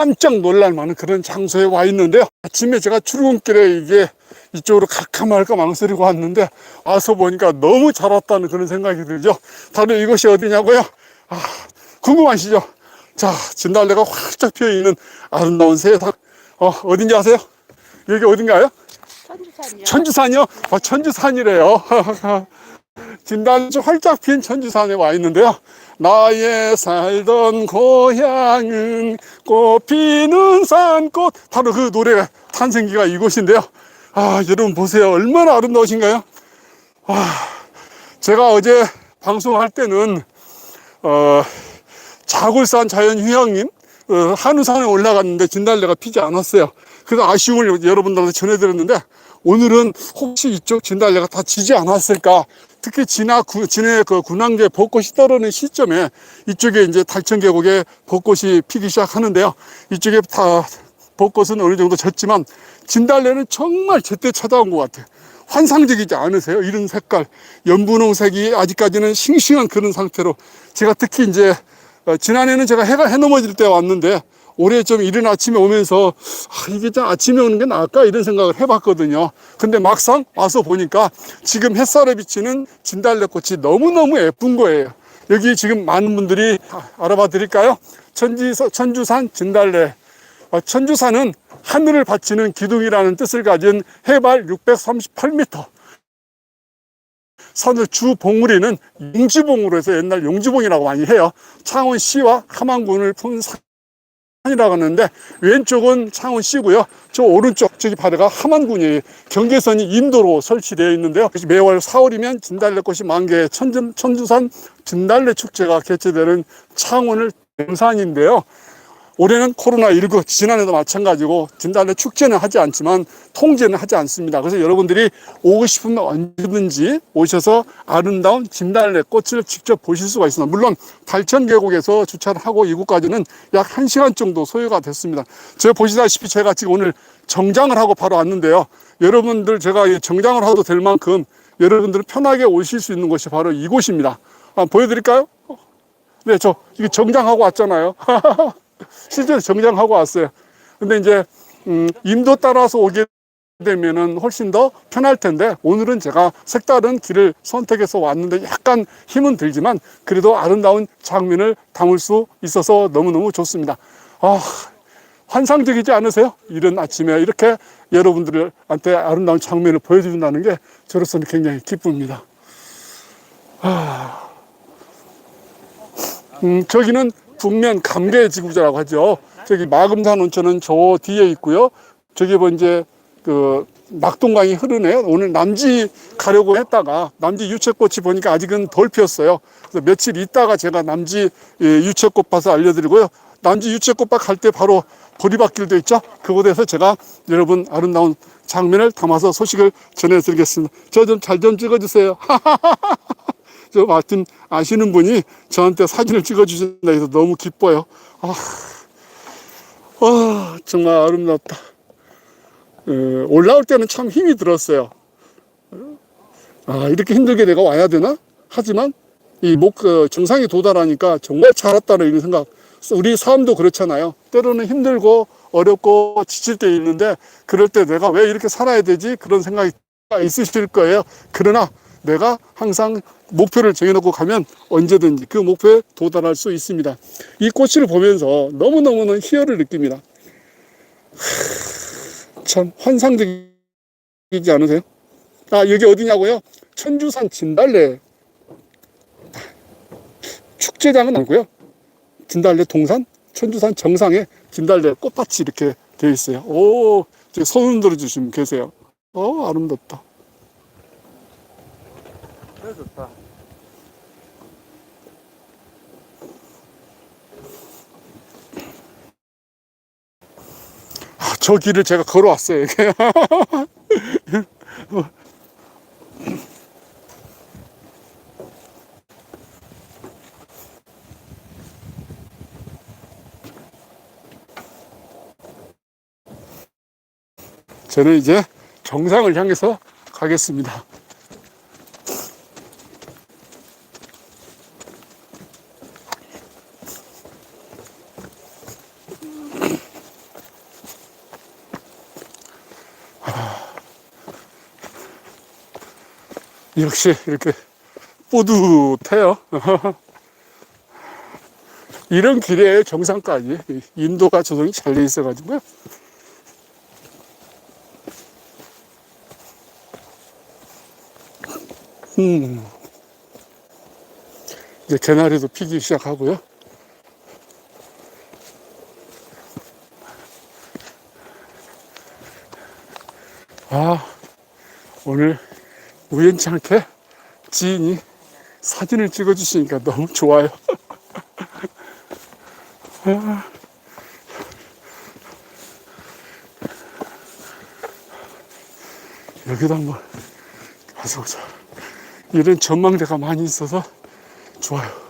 깜짝 놀랄 만한 그런 장소에 와 있는데요. 아침에 제가 출근길에 이게 이쪽으로 갈까 말까 망설이고 왔는데 와서 보니까 너무 잘 왔다는 그런 생각이 들죠. 바로 이것이 어디냐고요? 아, 궁금하시죠? 자, 진달래가 활짝 피어 있는 아름다운 세상. 어, 어딘지 아세요? 여기 어딘가요? 천주산이요. 천주산이요? 아, 천주산이래요. 진달래 활짝 핀 천주산에 와 있는데요. 나의 살던 고향은 꽃피는 산꽃. 바로 그 노래가 탄생기가 이곳인데요. 아, 여러분 보세요. 얼마나 아름다우신가요? 아, 제가 어제 방송할 때는, 어, 자골산 자연휴양림, 어, 한우산에 올라갔는데 진달래가 피지 않았어요. 그래서 아쉬움을 여러분들한테 전해드렸는데, 오늘은 혹시 이쪽 진달래가 다 지지 않았을까? 특히 진화, 구, 진해 그 군항제 벚꽃이 떨어는 시점에 이쪽에 이제 달천 계곡에 벚꽃이 피기 시작하는데요. 이쪽에 다 벚꽃은 어느 정도 졌지만 진달래는 정말 제때 찾아온 것 같아요. 환상적이지 않으세요? 이런 색깔, 연분홍색이 아직까지는 싱싱한 그런 상태로 제가 특히 이제 어, 지난해는 제가 해가 해 넘어질 때 왔는데 올해 좀 이른 아침에 오면서 아, 이게 좀 아침에 오는 게 나을까 이런 생각을 해봤거든요. 근데 막상 와서 보니까 지금 햇살에 비치는 진달래꽃이 너무너무 예쁜 거예요. 여기 지금 많은 분들이 아, 알아봐 드릴까요? 천지, 천주산 진달래. 어, 천주산은 하늘을 받치는 기둥이라는 뜻을 가진 해발 638m. 산을 주 봉우리는 용지봉으로 해서 옛날 용지봉이라고 많이 해요. 창원시와 함안군을 푼 산 이라고 하는데 왼쪽은 창원 시고요. 저 오른쪽 저기 바다가 함안군이에요. 경계선이 인도로 설치되어 있는데요. 매월 4월이면 진달래꽃이 만개 천준, 천주산 진달래 축제가 개최되는 창원을 등산인데요. 올해는 코로나19 지난해도 마찬가지고 진달래 축제는 하지 않지만 통제는 하지 않습니다. 그래서 여러분들이 오고 싶으면 언제든지 오셔서 아름다운 진달래 꽃을 직접 보실 수가 있습니다. 물론 달천 계곡에서 주차를 하고 이곳까지는 약 1시간 정도 소요가 됐습니다. 제가 보시다시피 제가 지금 오늘 정장을 하고 바로 왔는데요. 여러분들 제가 이 정장을 하도 될 만큼 여러분들 편하게 오실 수 있는 곳이 바로 이곳입니다. 한번 보여드릴까요? 네, 저 이게 정장하고 왔잖아요. 실제로 정장하고 왔어요. 근데 이제 음, 임도 따라서 오게 되면은 훨씬 더 편할 텐데 오늘은 제가 색다른 길을 선택해서 왔는데 약간 힘은 들지만 그래도 아름다운 장면을 담을 수 있어서 너무너무 좋습니다. 아, 환상적이지 않으세요? 이런 아침에 이렇게 여러분들한테 아름다운 장면을 보여준다는 게 저로서는 굉장히 기쁩니다. 아, 음, 저기는 북면 감개지구자라고 하죠. 저기 마금산 온천은 저 뒤에 있고요. 저기 뭐 이제 그 낙동강이 흐르네요. 오늘 남지 가려고 했다가 남지 유채꽃이 보니까 아직은 덜 피었어요. 그래서 며칠 있다가 제가 남지 예, 유채꽃 봐서 알려드리고요. 남지 유채꽃밭 갈 때 바로 보리밭길도 있죠. 그곳에서 제가 여러분 아름다운 장면을 담아서 소식을 전해드리겠습니다. 저 좀 잘좀 찍어주세요. 저 하여튼 아시는 분이 저한테 사진을 찍어주신다 해서 너무 기뻐요. 아, 아 정말 아름답다. 어, 올라올 때는 참 힘이 들었어요. 아, 이렇게 힘들게 내가 와야 되나? 하지만 이 목, 어, 정상에 도달하니까 정말 잘 왔다는 이런 생각. 우리 삶도 그렇잖아요. 때로는 힘들고 어렵고 지칠 때 있는데 그럴 때 내가 왜 이렇게 살아야 되지? 그런 생각이 있으실 거예요. 그러나 내가 항상 목표를 정해놓고 가면 언제든지 그 목표에 도달할 수 있습니다. 이 꽃을 보면서 너무너무는 희열을 느낍니다. 하, 참 환상적이지 않으세요? 아, 여기 어디냐고요? 천주산 진달래 축제장은 아니고요. 진달래 동산, 천주산 정상에 진달래 꽃밭이 이렇게 되어 있어요. 오, 손 흔들어 주시면 계세요. 어, 아름답다. 좋다. 아, 저 길을 제가 걸어왔어요. 저는 이제 정상을 향해서 가겠습니다. 역시 이렇게 뿌듯해요. 이런 길에 정상까지 인도가 조성이 잘 돼 있어가지고요. 음. 이제 개나리도 피기 시작하고요. 아, 오늘 우연치 않게 지인이 사진을 찍어주시니까 너무 좋아요. 아. 여기도 한번 가서 보자. 이런 전망대가 많이 있어서 좋아요.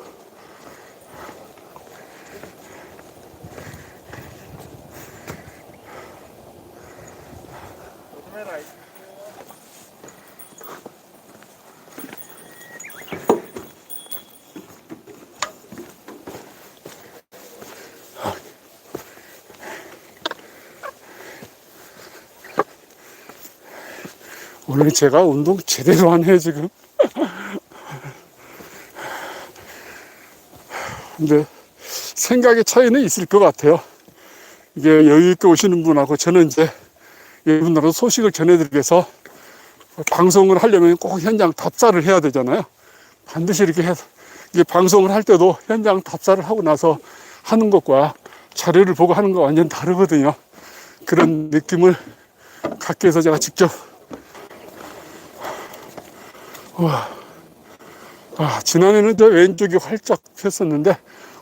오늘 제가 운동 제대로 하네 지금. 근데 생각의 차이는 있을 것 같아요. 이게 여유 있게 오시는 분하고 저는 이제 이분들은 소식을 전해드리기 위해서 방송을 하려면 꼭 현장 답사를 해야 되잖아요. 반드시 이렇게 해서 이게 방송을 할 때도 현장 답사를 하고 나서 하는 것과 자료를 보고 하는 거 완전 다르거든요. 그런 느낌을 갖기 위해서 제가 직접 와, 아, 지난해는 저 왼쪽이 활짝 폈었는데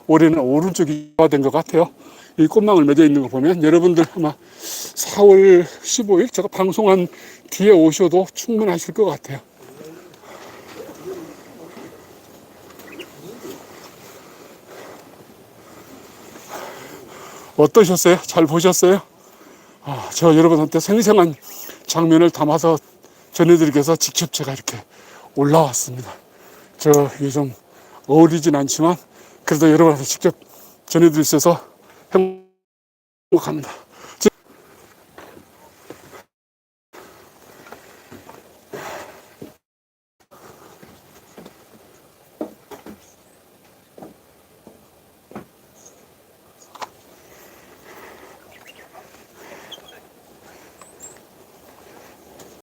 올해는 오른쪽이 된 것 같아요. 이 꽃망울 맺어 있는 거 보면 여러분들 아마 4월 15일 제가 방송한 뒤에 오셔도 충분하실 것 같아요. 어떠셨어요? 잘 보셨어요? 아, 저 여러분한테 생생한 장면을 담아서 전해드리기 위해서 직접 제가 이렇게 올라왔습니다. 저 이게 좀 어울리진 않지만 그래도 여러분한테 직접 전해드릴 수 있어서 행복합니다.